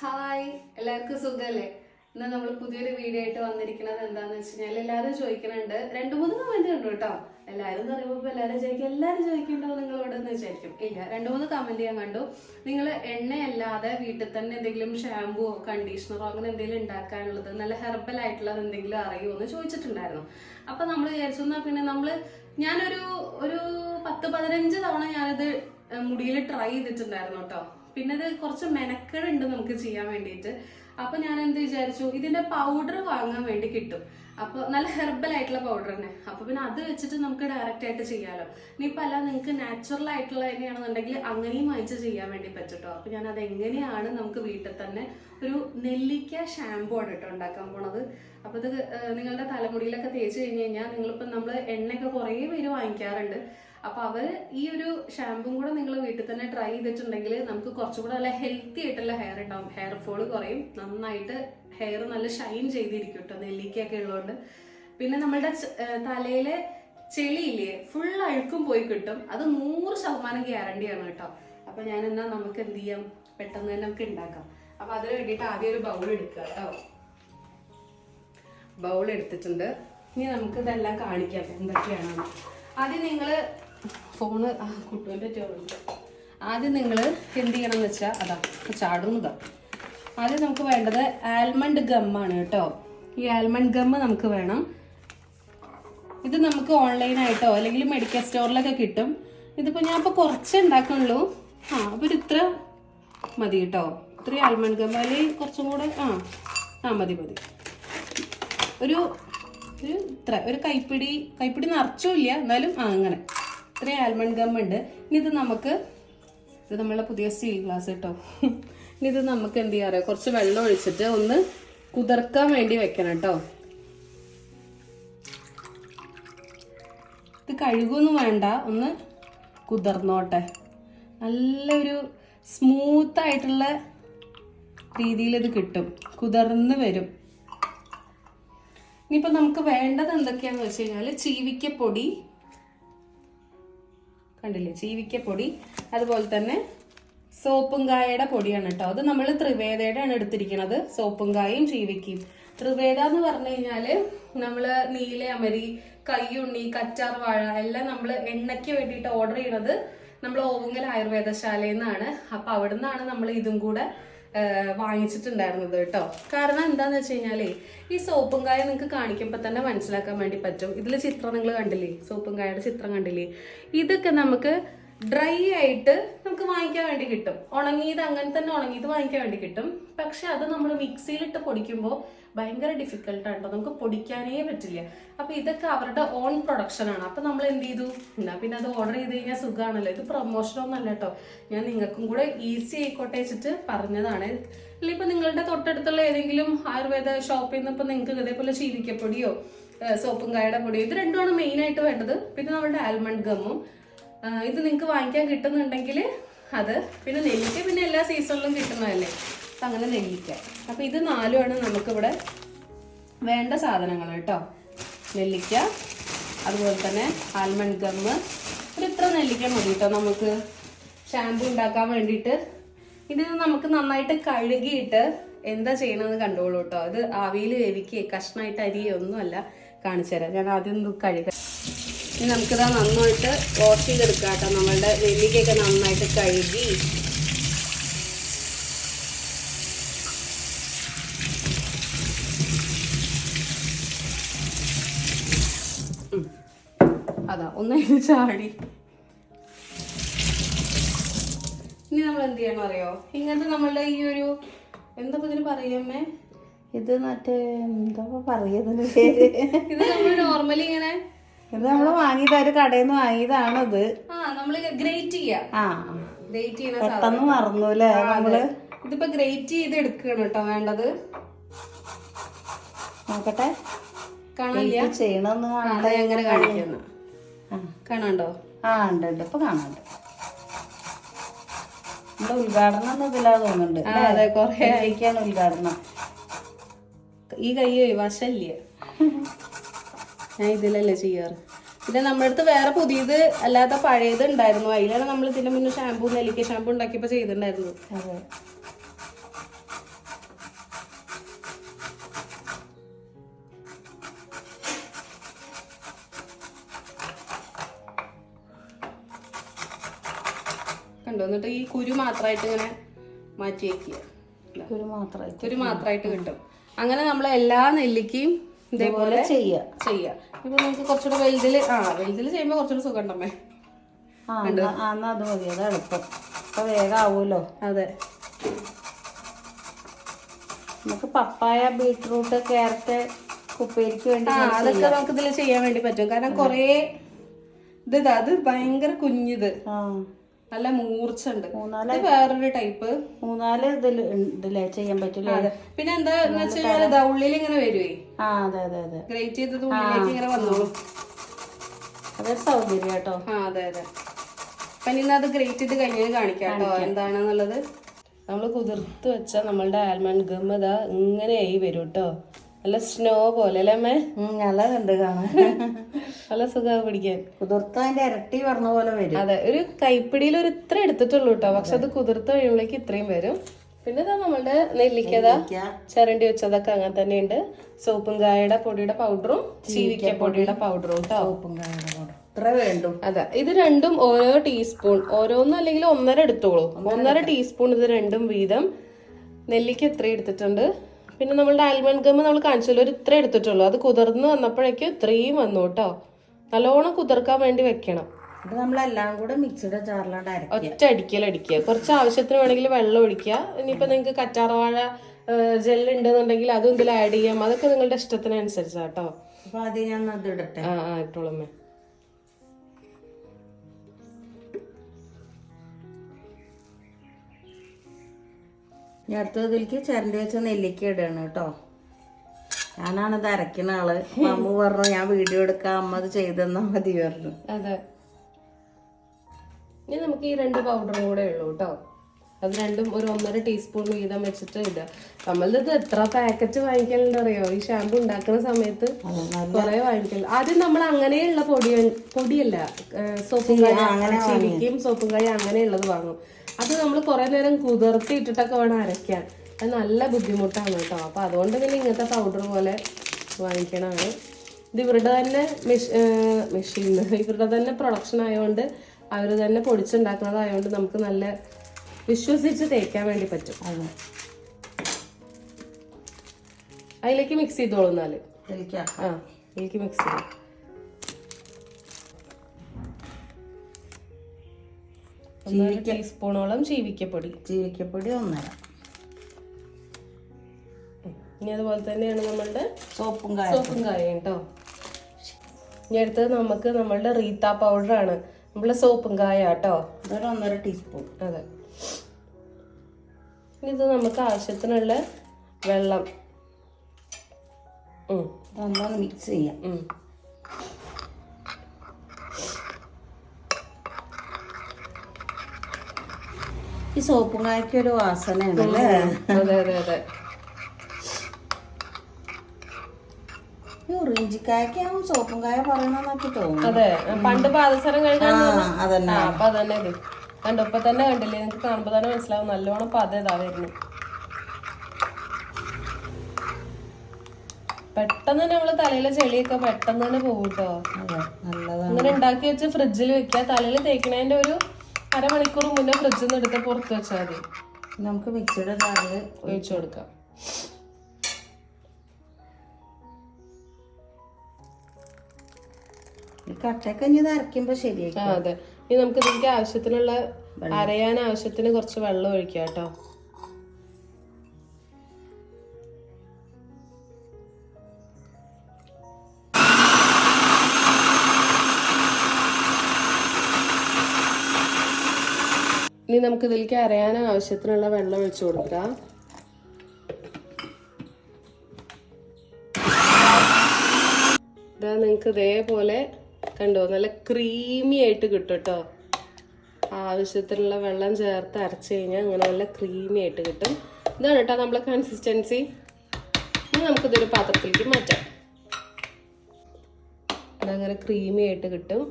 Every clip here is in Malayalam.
എല്ലാവർക്കും സുഖമല്ലേ ഇന്ന് നമ്മൾ പുതിയൊരു വീഡിയോ ആയിട്ട് വന്നിരിക്കുന്നത് എന്താന്ന് വെച്ച് കഴിഞ്ഞാൽ എല്ലാവരും ചോദിക്കുന്നുണ്ട്. രണ്ടു മൂന്ന് കമന്റ് കണ്ടു കേട്ടോ. എല്ലാവരും എന്ന് പറയുമ്പോൾ എല്ലാവരും ചോദിക്കും എല്ലാവരും ചോദിക്കണ്ടോ നിങ്ങളോട് എന്ന് വിചാരിക്കും. ഇല്ല രണ്ടു മൂന്ന് കമന്റ് ഞാൻ കണ്ടു. നിങ്ങൾ എണ്ണയല്ലാതെ വീട്ടിൽ തന്നെ എന്തെങ്കിലും ഷാമ്പുവോ കണ്ടീഷണറോ അങ്ങനെ എന്തെങ്കിലും ഉണ്ടാക്കാനുള്ളത് നല്ല ഹെർബൽ ആയിട്ടുള്ളത് എന്തെങ്കിലും അറിയുമോ എന്ന് ചോദിച്ചിട്ടുണ്ടായിരുന്നു. അപ്പൊ നമ്മൾ വിചാരിച്ചു എന്നാ പിന്നെ നമ്മൾ ഞാനൊരു ഒരു പത്ത് പതിനഞ്ച് തവണ ഞാനിത് മുടിയിൽ ട്രൈ ചെയ്തിട്ടുണ്ടായിരുന്നു കേട്ടോ. പിന്നെ ഇത് കുറച്ച് മെനക്കെടുണ്ട് നമുക്ക് ചെയ്യാൻ വേണ്ടിയിട്ട്. അപ്പൊ ഞാൻ എന്ത് വിചാരിച്ചു? ഇതിന്റെ പൗഡർ വാങ്ങാൻ വേണ്ടി കിട്ടും. അപ്പൊ നല്ല ഹെർബൽ ആയിട്ടുള്ള പൗഡർ തന്നെ. അപ്പൊ പിന്നെ അത് വെച്ചിട്ട് നമുക്ക് ഡയറക്റ്റ് ആയിട്ട് ചെയ്യാലോ. ഇനിയിപ്പോ അല്ല നിങ്ങൾക്ക് നാച്ചുറൽ ആയിട്ടുള്ള തന്നെയാണെന്നുണ്ടെങ്കിൽ അങ്ങനെയും വാങ്ങിച്ച് ചെയ്യാൻ വേണ്ടി പറ്റുട്ടോ. അപ്പൊ ഞാൻ അത് എങ്ങനെയാണ് നമുക്ക് വീട്ടിൽ തന്നെ ഒരു നെല്ലിക്ക ഷാമ്പു ആണ് കേട്ടോ ഉണ്ടാക്കാൻ പോണത്. അപ്പൊ ഇത് നിങ്ങളുടെ തലമുടിയിലൊക്കെ തേച്ച് കഴിഞ്ഞ് കഴിഞ്ഞാൽ നിങ്ങളിപ്പോ നമ്മൾ എണ്ണയൊക്കെ കുറേ പേര് വാങ്ങിക്കാറുണ്ട്. അപ്പൊ അവർ ഈ ഒരു ഷാമ്പും കൂടെ നിങ്ങൾ വീട്ടിൽ തന്നെ ട്രൈ ചെയ്തിട്ടുണ്ടെങ്കിൽ നമുക്ക് കുറച്ചുകൂടെ നല്ല ഹെൽത്തി ആയിട്ടുള്ള ഹെയർ ഉണ്ടാവും. ഹെയർ ഫോൾ കുറയും. നന്നായിട്ട് ഹെയർ നല്ല ഷൈൻ ചെയ്തിരിക്കും കേട്ടോ നെല്ലിക്കയൊക്കെ ഉള്ളതുകൊണ്ട് പിന്നെ നമ്മളുടെ തലയിലെ ചെളിയില്ലേ ഫുൾ അഴുക്കും പോയി കിട്ടും. അത് നൂറ് ശതമാനം ഗ്യാരണ്ടിയാണ് കേട്ടോ അപ്പൊ ഞാൻ എന്നാ നമുക്ക് എന്ത് ചെയ്യാം? പെട്ടെന്ന് തന്നെ നമുക്ക് ഉണ്ടാക്കാം അപ്പൊ അതിന് വേണ്ടിയിട്ട് ആദ്യം ഒരു ബൗൾ എടുക്കുക കേട്ടോ ബൗൾ എടുത്തിട്ടുണ്ട്. ഇനി നമുക്ക് ഇതെല്ലാം കാണിക്കാം. എന്തൊക്കെയാണെന്ന്. ആദ്യം നിങ്ങൾ ഫോണ് കുട്ടുവിന്റെ ചോറുണ്ട് ആദ്യം നിങ്ങൾ എന്ത് ചെയ്യണം എന്ന് വെച്ചാൽ അതാ ചാടുന്നതാ ആദ്യം നമുക്ക് വേണ്ടത് ആൽമണ്ട് ഗമ്മാണ് കേട്ടോ. ഈ ആൽമണ്ട് ഗമ്മ് നമുക്ക് വേണം. ഇത് നമുക്ക് ഓൺലൈനായിട്ടോ അല്ലെങ്കിൽ മെഡിക്കൽ സ്റ്റോറിലൊക്കെ കിട്ടും. ഇതിപ്പോൾ ഞാൻ ഇപ്പോൾ കുറച്ച് ഉണ്ടാക്കുന്നുള്ളൂ ആ അപ്പോൾ ഒരു ഇത്ര മതി കേട്ടോ. ഇത്രയും ആൽമണ്ട് ഗമ്മ അല്ലെങ്കിൽ കുറച്ചും കൂടെ ആ ആ മതി മതി. ഒരു ഒരു ഇത്ര. ഒരു കൈപ്പിടി കൈപ്പിടി നിറച്ചുമില്ല എന്നാലും ആ അങ്ങനെ. ഇത്രയും ആൽമണ്ട് ഗം ഉണ്ട്. ഇനി ഇത് നമുക്ക് ഇത് നമ്മളെ പുതിയ സ്റ്റീൽ ഗ്ലാസ് കേട്ടോ. ഇനി ഇത് നമുക്ക് എന്ത് ചെയ്യാറ് കുറച്ച് വെള്ളം ഒഴിച്ചിട്ട് ഒന്ന് കുതിർക്കാൻ വേണ്ടി വെക്കണം കേട്ടോ. ഇത് കഴുകൊന്നും വേണ്ട. ഒന്ന് കുതിർന്നോട്ടെ. നല്ലൊരു സ്മൂത്ത് ആയിട്ടുള്ള രീതിയിൽ ഇത് കിട്ടും. കുതിർന്ന് വരും. ഇനിയിപ്പോൾ നമുക്ക് വേണ്ടത് എന്തൊക്കെയാണെന്ന് വെച്ച് കഴിഞ്ഞാൽ ചീവിക്കപ്പൊടി കണ്ടില്ലേ? ചീവിക്കപ്പൊടി അതുപോലെ തന്നെ സോപ്പും കായയുടെ പൊടിയാണ് കേട്ടോ അത് നമ്മൾ ത്രിവേദയുടെ ആണ് എടുത്തിരിക്കുന്നത് സോപ്പും കായും ചീവിക്കയും. ത്രിവേദ എന്ന് പറഞ്ഞു കഴിഞ്ഞാൽ നമ്മൾ നീല അമരി കയ്യുണ്ണി കച്ചാർ വാഴ എല്ലാം നമ്മൾ എണ്ണയ്ക്ക് വേണ്ടിയിട്ട് ഓർഡർ ചെയ്യണത് നമ്മൾ ഓവുങ്കൽ ആയുർവേദശാലയിൽ നിന്നാണ്. അപ്പൊ അവിടെ നിന്നാണ് നമ്മൾ ഇതും കൂടെ വാങ്ങിച്ചിട്ടുണ്ടായിരുന്നത് കേട്ടോ. കാരണം എന്താന്ന് വെച്ച് കഴിഞ്ഞാൽ ഈ സോപ്പും കായ നിങ്ങൾക്ക് കാണിക്കുമ്പോൾ തന്നെ മനസ്സിലാക്കാൻ വേണ്ടി പറ്റും. ഇതിൽ ചിത്രം നിങ്ങൾ കണ്ടില്ലേ? സോപ്പും കായയുടെ ചിത്രം കണ്ടില്ലേ? ഇതൊക്കെ നമുക്ക് ഡ്രൈ ആയിട്ട് നമുക്ക് വാങ്ങിക്കാൻ വേണ്ടി കിട്ടും. ഉണങ്ങിയത് അങ്ങനെ തന്നെ ഉണങ്ങിയത് വാങ്ങിക്കാൻ വേണ്ടി കിട്ടും. പക്ഷെ അത് നമ്മൾ മിക്സിയിലിട്ട് പൊടിക്കുമ്പോൾ ഭയങ്കര ഡിഫിക്കൽട്ടാണ് കേട്ടോ നമുക്ക് പൊടിക്കാനേ പറ്റില്ല. അപ്പൊ ഇതൊക്കെ അവരുടെ ഓൺ പ്രൊഡക്ഷൻ ആണ്. അപ്പൊ നമ്മൾ എന്ത് ചെയ്തു? എന്നാ പിന്നെ അത് ഓർഡർ ചെയ്ത് കഴിഞ്ഞാൽ സുഖമാണല്ലോ ഇത് പ്രൊമോഷൻ ഒന്നല്ല കേട്ടോ ഞാൻ നിങ്ങൾക്കും കൂടെ ഈസി ആയിക്കോട്ടെ വെച്ചിട്ട് പറഞ്ഞതാണ്. അല്ലെങ്കിൽ ഇപ്പൊ നിങ്ങളുടെ തൊട്ടടുത്തുള്ള ഏതെങ്കിലും ആയുർവേദ ഷോപ്പിൽ നിന്ന് ഇപ്പൊ നിങ്ങൾക്ക് ഇതേപോലെ ചീവിക്കപ്പൊടിയോ സോപ്പും കായയുടെ പൊടിയോ ഇത് രണ്ടുമാണ് മെയിൻ ആയിട്ട് വേണ്ടത്. പിന്നെ നമ്മുടെ ആൽമണ്ട് ഗമ്മും ഇത് നിങ്ങൾക്ക് വാങ്ങിക്കാൻ കിട്ടുന്നുണ്ടെങ്കിൽ അത്. പിന്നെ നെല്ലിക്ക പിന്നെ എല്ലാ സീസണിലും കിട്ടുന്നതല്ലേ? അങ്ങനെ നെല്ലിക്ക. അപ്പോൾ ഇത് നാലുമാണ് നമുക്കിവിടെ വേണ്ട സാധനങ്ങൾ കേട്ടോ. നെല്ലിക്ക അതുപോലെ തന്നെ ആൽമണ്ട് ഗമ്മ് ഒരു ഇത്ര നെല്ലിക്ക മതി കേട്ടോ നമുക്ക്. ഷാമ്പു ഉണ്ടാക്കാൻ വേണ്ടിയിട്ട്. ഇത് നമുക്ക് നന്നായിട്ട് കഴുകിയിട്ട് എന്താ ചെയ്യണമെന്ന് കണ്ടോളൂ കേട്ടോ. അത് ആവിയിൽ വേവിക്കുകയെ കഷ്ണമായിട്ട് അരിയോ ഒന്നുമല്ല കാണിച്ചു തരാം. ഞാൻ ആദ്യം ഒന്ന് കഴുകാം ഇനി നമുക്കിതാ നന്നായിട്ട് വാഷ് ചെയ്തെടുക്കാം കേട്ടോ. നമ്മളുടെ നെല്ലിക്കയൊക്കെ നന്നായിട്ട് കഴുകി അതാ ഒന്ന് ചാടി. ഇനി നമ്മൾ എന്ത് ചെയ്യണം അറിയോ? ഇങ്ങനത്തെ നമ്മളുടെ ഈ ഒരു എന്താ ഇതിന് പറയാമേ ഇത് മറ്റേ എന്താ പറയതിന് പേര്? ഇത് നമ്മൾ നോർമലി ഇങ്ങനെ ഇത് നമ്മൾ വാങ്ങിയത് ഒരു കടയിൽ നിന്ന് വാങ്ങിയതാണത്. ആ നമ്മൾ ഗ്രേറ്റ് ചെയ്യാം. ആ ഗ്രേറ്റ് ചെയ്യുന്ന പെട്ടെന്ന് മറന്നൂല്ലേ നമ്മൾ? ഇതിപ്പോ ഗ്രേറ്റ് ചെയ്ത് എടുക്കണം കേട്ടോ വേണ്ടത്. നോക്കട്ടെ. ഇത് ചെയ്യണമെന്ന് കാണാതെ കാണാൻ കാണിക്കുന്നു. കാണാണ്ടോ? ആ ഉണ്ട് ഉണ്ട്. ഇപ്പൊ കാണാണ്ട്. നമ്മുടെ ഉദ്ഘാടനം ഒന്നും ഇതിലാ തോന്നുന്നുണ്ട് അതെ കൊറേ ആയിരിക്കാണ് ഉദ്ഘാടനം. ഈ കൈ വശല്ലേ ഞാൻ ഇതിലല്ലേ ചെയ്യാറ്. പിന്നെ നമ്മുടെ അടുത്ത് വേറെ പുതിയത് അല്ലാത്ത പഴയത് ഉണ്ടായിരുന്നു. അതിലാണ് നമ്മൾ ഇതിന്റെ മുന്നേ ഷാമ്പൂ നെല്ലിക്ക ഷാമ്പൂ ഉണ്ടാക്കിയപ്പോ ചെയ്തിട്ടുണ്ടായിരുന്നു കണ്ടോ എന്നിട്ട് ഈ കുരു മാത്രമായിട്ട് ഇങ്ങനെ മാറ്റി വെക്കുക. കുരു മാത്രമായിട്ട് കുരു മാത്രമായിട്ട് കിട്ടും. അങ്ങനെ നമ്മൾ എല്ലാ നെല്ലിക്കയും ഇതേപോലെ ചെയ്യാം ചെയ്യാം ഇപ്പൊ നമുക്ക് കുറച്ചുകൂടെ വലുതിൽ ആ വലുതിൽ ചെയ്യുമ്പോ കുറച്ചുകൂടെ സുഖം ഉണ്ടമ്മേ ആ എന്നാ അത് മതി. അത് എളുപ്പം. അപ്പൊ വേഗം ആവുമല്ലോ. അതെ. നമുക്ക് പപ്പായ ബീട്രൂട്ട് ക്യാരറ്റ് കുപ്പേരിക്ക് വേണ്ടി അതൊക്കെ നമുക്ക് ഇതിൽ ചെയ്യാൻ വേണ്ടി പറ്റും. കാരണം കൊറേ ഇത് ഇതാ, അത് ഭയങ്കര കുഞ്ഞിത്. ആ. നല്ല മൂർച്ച ഉണ്ട് മൂന്നാൽ വേറൊരു ടൈപ്പ്. മൂന്നാൽ ഇതിൽ ഇതിലേ ചെയ്യാൻ പറ്റില്ല? പിന്നെ എന്താ വെച്ചാൽ ഇതാ ഉള്ളിൽ ഇങ്ങനെ വരുവേ? ആ അതെ അതെ അതെ. ഗ്രേറ്റ് ചെയ്തത് ഉള്ളിലേക്ക് ഇങ്ങനെ വന്നോളൂ. അതൊരു സൗകര്യം കേട്ടോ. ആ അതെ അതെ. അപ്പൊ ഇനി അത് ഗ്രേറ്റ് ചെയ്ത് കഴിഞ്ഞാൽ കാണിക്കാം കേട്ടോ എന്താണെന്നുള്ളത്. നമ്മൾ കുതിർത്ത് വെച്ച നമ്മളുടെ ആൽമണ്ട് ഗം ഇതാ ഇങ്ങനെയായി വരും കേട്ടോ. നല്ല സ്നോ പോലെ അല്ലേ അമ്മേ? നല്ല കണ്ട് കാണാൻ. നല്ല സുഖമാണ് പിടിക്കാൻ. കുതിർത്തതിന്റെ ഇരട്ടി പറഞ്ഞ പോലെ വരും. അതെ ഒരു കൈപ്പിടിയിൽ ഒരു ഇത്ര എടുത്തിട്ടുള്ളൂ കേട്ടോ പക്ഷെ അത് കുതിർത്ത് കഴിയുമ്പോഴേക്ക് ഇത്രയും വരും. പിന്നെ ഇതാ നമ്മളുടെ നെല്ലിക്കത ചരണ്ടി വെച്ചതൊക്കെ അങ്ങനെ തന്നെ ഉണ്ട് സോപ്പും കായയുടെ പൊടിയുടെ പൗഡറും ചീവിക്ക പൊടിയുടെ പൗഡറും കേട്ടോ സോപ്പും കായുടെ കൂടെ ഇത്ര വേണ്ടു. അതെ ഇത് രണ്ടും ഓരോ ടീസ്പൂൺ ഓരോന്നും അല്ലെങ്കിൽ ഒന്നര എടുത്തോളൂ. ഒന്നര ടീസ്പൂൺ ഇത് രണ്ടും വീതം. നെല്ലിക്ക എത്ര എടുത്തിട്ടുണ്ട്. പിന്നെ നമ്മളുടെ ആൽമണ്ട് ഗം നമ്മൾ കാണിച്ചല്ലോ ഒരു ഇത്ര എടുത്തിട്ടുള്ളൂ. അത് കുതിർന്ന് വന്നപ്പോഴേക്കും ഇത്രയും വന്നു കേട്ടോ. നല്ലോണം കുതിർക്കാൻ വേണ്ടി വെക്കണം. ഇത് നമ്മളെല്ലാം കൂടെ മിക്സിയുടെ അരക്കും ഒറ്റ അടിക്കൽ അടിക്കുക. കുറച്ച് ആവശ്യത്തിന് വേണമെങ്കിൽ വെള്ളം ഒഴിക്കുക. ഇനിയിപ്പോൾ നിങ്ങൾക്ക് കറ്റാർവാഴ ജെല്ല് ഉണ്ടെന്നുണ്ടെങ്കിൽ അതും ഇതിൽ ആഡ് ചെയ്യാം. അതൊക്കെ നിങ്ങളുടെ ഇഷ്ടത്തിനനുസരിച്ചാ കേട്ടോ. അപ്പൊ ആദ്യം ഞാൻ അത് ഇടട്ടെ. ആ ആ ഇട്ടോളമ്മേ ഞാൻ അടുത്ത ഇതിലേക്ക് ചിരണ്ടി വെച്ച നെല്ലിക്ക ഇടണം കേട്ടോ. ഞാനാണ് ഇത് അരക്കുന്ന ആൾ. അമ്മ പറഞ്ഞു ഞാൻ വീഡിയോ എടുക്കാം. അമ്മ അത് ചെയ്തെന്നാ മതി പറഞ്ഞു. അതെ. ഇനി നമുക്ക് ഈ രണ്ട് പൗഡറും കൂടെ ഉള്ളൂ കേട്ടോ. അത് രണ്ടും ഒരു ഒന്നര ടീസ്പൂൺ വീതം വെച്ചിട്ട് ഇടുക. നമ്മളിത് എത്ര പാക്കറ്റ് വാങ്ങിക്കലുണ്ട് അറിയോ? ഈ ഷാമ്പു ഉണ്ടാക്കുന്ന സമയത്ത് കുറെ വാങ്ങിക്കൽ ആദ്യം നമ്മൾ അങ്ങനെയുള്ള പൊടി പൊടിയല്ല സോപ്പും സോപ്പും അങ്ങനെ ചിരിക്കും സോപ്പും കായ അങ്ങനെയുള്ളത് വാങ്ങും. അത് നമ്മൾ കുറെ നേരം കുതിർത്തി ഇട്ടിട്ടൊക്കെ വേണം അരയ്ക്കാൻ. അത് നല്ല ബുദ്ധിമുട്ടാണ് കേട്ടോ. അപ്പോൾ അതുകൊണ്ട് പിന്നെ ഇങ്ങനത്തെ പൗഡർ പോലെ വാങ്ങിക്കണമാണ് ഇത് ഇവരുടെ തന്നെ മെഷീൻ ഇവരുടെ തന്നെ പ്രൊഡക്ഷൻ ആയതുകൊണ്ട് അവർ തന്നെ പൊടിച്ചുണ്ടാക്കുന്നതായതുകൊണ്ട് നമുക്ക് നല്ല വിശ്വസിച്ച് തേക്കാൻ വേണ്ടി പറ്റും. അതെ. അതിലേക്ക് മിക്സ് ചെയ്തോളൂ എന്നാൽ. ആ അതിലേക്ക് മിക്സ് ചെയ്യാം ഒന്നര ടീസ്പൂണോളം ചീവിക്കപ്പൊടി. ചീവിക്കപ്പൊടി ഒന്നര. ഇനി അതുപോലെ തന്നെയാണ് നമ്മളുടെ സോപ്പും കായ. സോപ്പും കായും കേട്ടോ ഇനി അടുത്തത് നമുക്ക് നമ്മളുടെ റീത്ത പൗഡറാണ്. നമ്മളെ സോപ്പും കായ കേട്ടോ ഒന്നര ടീസ്പൂൺ. അതെ. ഇത് നമുക്ക് ആവശ്യത്തിനുള്ള വെള്ളം. മിക്സ് ചെയ്യാം. ഈ സോപ്പും കായ്ക്ക് ഒരു വാസനയാണ് അല്ലേ അതെ അതെ അതെ. ഈ സോപ്പും കായ പറയണെന്നൊക്കെ തോന്നുന്നു. അതെ പണ്ട് പാദസരം കഴുകാൻ ആ അതന്നെ. ആ അപ്പൊ അതന്നെ ഇത്. കണ്ടോ ഇപ്പൊ തന്നെ കണ്ടില്ലേ? നിങ്ങക്ക് കാണുമ്പോ തന്നെ മനസ്സിലാവും. നല്ലോണം പതേതാ വരുന്നു. പെട്ടെന്ന് തന്നെ നമ്മൾ തലയിലെ ചെളിയൊക്കെ പെട്ടെന്ന് തന്നെ പോകും കേട്ടോ അങ്ങനെ ഉണ്ടാക്കി വെച്ച് ഫ്രിഡ്ജിൽ വെക്കുക. തലയിൽ തേക്കണേന്റെ ഒരു അരമണിക്കൂർ മുന്നേ ഫ്രിഡ്ജിൽ നിന്ന് എടുത്ത് പുറത്ത് വെച്ചാൽ മതി. നമുക്ക് മിക്സിയുടെ ജാറിൽ ഒഴിച്ചു കൊടുക്കാം. കട്ടയൊക്കെ ഇനി അതെ. ഇനി നമുക്ക് ഇതിലേക്ക് ആവശ്യത്തിനുള്ള അരയാൻ ആവശ്യത്തിന് കുറച്ച് വെള്ളം ഒഴിക്കാം കേട്ടോ. ഇനി നമുക്ക് ഇതിലേക്ക് അരയാൻ ആവശ്യത്തിനുള്ള വെള്ളം ഒഴിച്ചു കൊടുക്കാം. ഇതാ നിങ്ങൾക്ക് ഇതേപോലെ കണ്ടോ നല്ല ക്രീമി ആയിട്ട് കിട്ടും കേട്ടോ ആവശ്യത്തിനുള്ള വെള്ളം ചേർത്ത് അരച്ച് കഴിഞ്ഞാൽ അങ്ങനെ നല്ല ക്രീമി ആയിട്ട് കിട്ടും. ഇതാണ് കേട്ടോ നമ്മളെ കൺസിസ്റ്റൻസി ഇനി നമുക്കിതൊരു പാത്രത്തിലേക്ക് മാറ്റാം. അതങ്ങനെ ക്രീമി ആയിട്ട് കിട്ടും.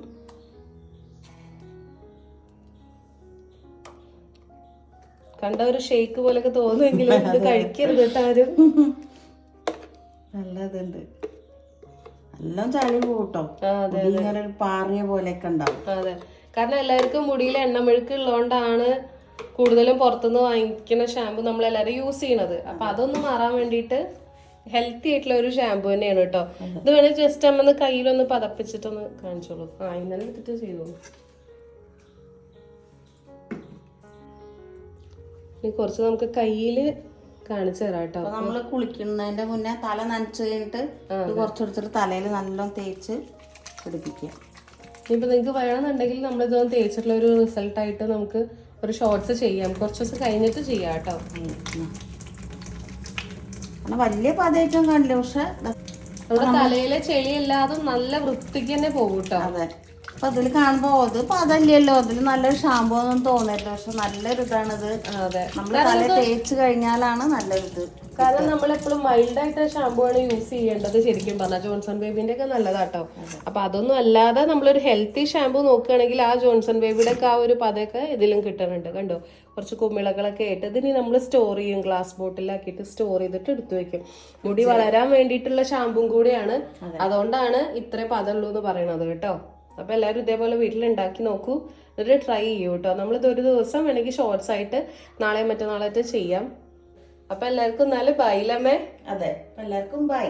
കണ്ട ഒരു ഷേക്ക് പോലൊക്കെ തോന്നുമെങ്കിലും ഇത് കഴിക്കരുത് കേട്ടോ ആരും. നല്ലതുണ്ട്. എല്ലാം ചളി കൂട്ടോ. ഇങ്ങനെ ഒരു പാറിയ പോലെയൊക്കെ ഉണ്ടാവും. അതെ. കാരണം എല്ലാവർക്കും മുടിയിൽ എണ്ണമെഴുക്ക് ഉള്ളതുകൊണ്ടാണ് കൂടുതലും പുറത്തുനിന്ന് വാങ്ങിക്കുന്ന ഷാമ്പു നമ്മൾ എല്ലാവരും യൂസ് ചെയ്യണത്. അപ്പൊ അതൊന്ന് മാറാൻ വേണ്ടിയിട്ട് ഹെൽത്തി ആയിട്ടുള്ള ഒരു ഷാമ്പു തന്നെയാണ് കേട്ടോ. ഇത് വേണേൽ ജസ്റ്റ് അമ്മ കയ്യിലൊന്ന് പതപ്പിച്ചിട്ടൊന്ന് കാണിച്ചോളൂ. ആ ഇന്നലെ എടുത്തിട്ട് ചെയ്തോളൂ. ഇനി കുറച്ച് നമുക്ക് കയ്യിൽ കാണിച്ചു തരാം കേട്ടോ. നമ്മൾ കുളിക്കുന്നതിന്റെ മുന്നേ തല നനച്ചു കഴിഞ്ഞിട്ട് കുറച്ചെടുത്തിട്ട് തലയിൽ നല്ലോണം തേച്ച് പിടിപ്പിക്കുക. ഇനിയിപ്പോൾ നിങ്ങൾക്ക് വേണമെന്നുണ്ടെങ്കിൽ നമ്മൾ ഇതൊന്ന് തേച്ചിട്ടുള്ള ഒരു റിസൾട്ട് ആയിട്ട് നമുക്ക് ഒരു ഷോർട്സ് ചെയ്യാം. കുറച്ച് ദിവസം കഴിഞ്ഞിട്ട് ചെയ്യാം കേട്ടോ. വലിയ പതയേറ്റവും കാണില്ല പക്ഷെ നമ്മുടെ തലയിലെ ചെളിയല്ലാതെ നല്ല വൃത്തിക്ക് തന്നെ പോകും കേട്ടോ അതെ. അപ്പൊ അതിൽ കാണുമ്പോ അത് ഇപ്പൊ അതല്ലല്ലോ. അതിൽ നല്ലൊരു ഷാമ്പൂ ഒന്നും തോന്നില്ല പക്ഷെ നല്ലൊരു ഇത് അതെ. നമ്മൾ തല തേച്ച് കഴിഞ്ഞാലാണ് നല്ലൊരിത് കാരണം നമ്മൾ എപ്പോഴും മൈൽഡ് ആയിട്ട് ഷാമ്പു ആണ് യൂസ് ചെയ്യേണ്ടത് ശരിക്കും പറഞ്ഞാൽ ജോൺസൺ ബേബിന്റെ ഒക്കെ നല്ലതാട്ടോ. അപ്പൊ അതൊന്നും അല്ലാതെ നമ്മളൊരു ഹെൽത്തി ഷാമ്പു നോക്കുകയാണെങ്കിൽ ആ ജോൺസൺ ബേബിയുടെ ഒക്കെ ആ ഒരു പതൊക്കെ ഇതിലും കിട്ടുന്നുണ്ട്. കണ്ടോ? കുറച്ച് കുമിളകളൊക്കെ ആയിട്ട് ഇതിന് നമ്മൾ സ്റ്റോർ ചെയ്യും ഗ്ലാസ് ബോട്ടിലാക്കിയിട്ട് സ്റ്റോർ ചെയ്തിട്ട് എടുത്തു വെക്കും. മുടി വളരാൻ വേണ്ടിയിട്ടുള്ള ഷാമ്പും കൂടിയാണ്. അതുകൊണ്ടാണ് ഇത്ര പതുള്ളൂ എന്ന് പറയണത് കേട്ടോ. അപ്പൊ എല്ലാവരും ഇതേപോലെ വീട്ടിൽ ഉണ്ടാക്കി നോക്കൂ. എന്നിട്ട് ട്രൈ ചെയ്യൂ കേട്ടോ. നമ്മളിത് ഒരു ദിവസം വേണമെങ്കിൽ ഷോർട്സ് ആയിട്ട് നാളെ മറ്റന്നാളായിട്ട് ചെയ്യാം. അപ്പൊ എല്ലാവർക്കും നല്ല ബൈലമ്മേ അതെ. എല്ലാവർക്കും ബൈ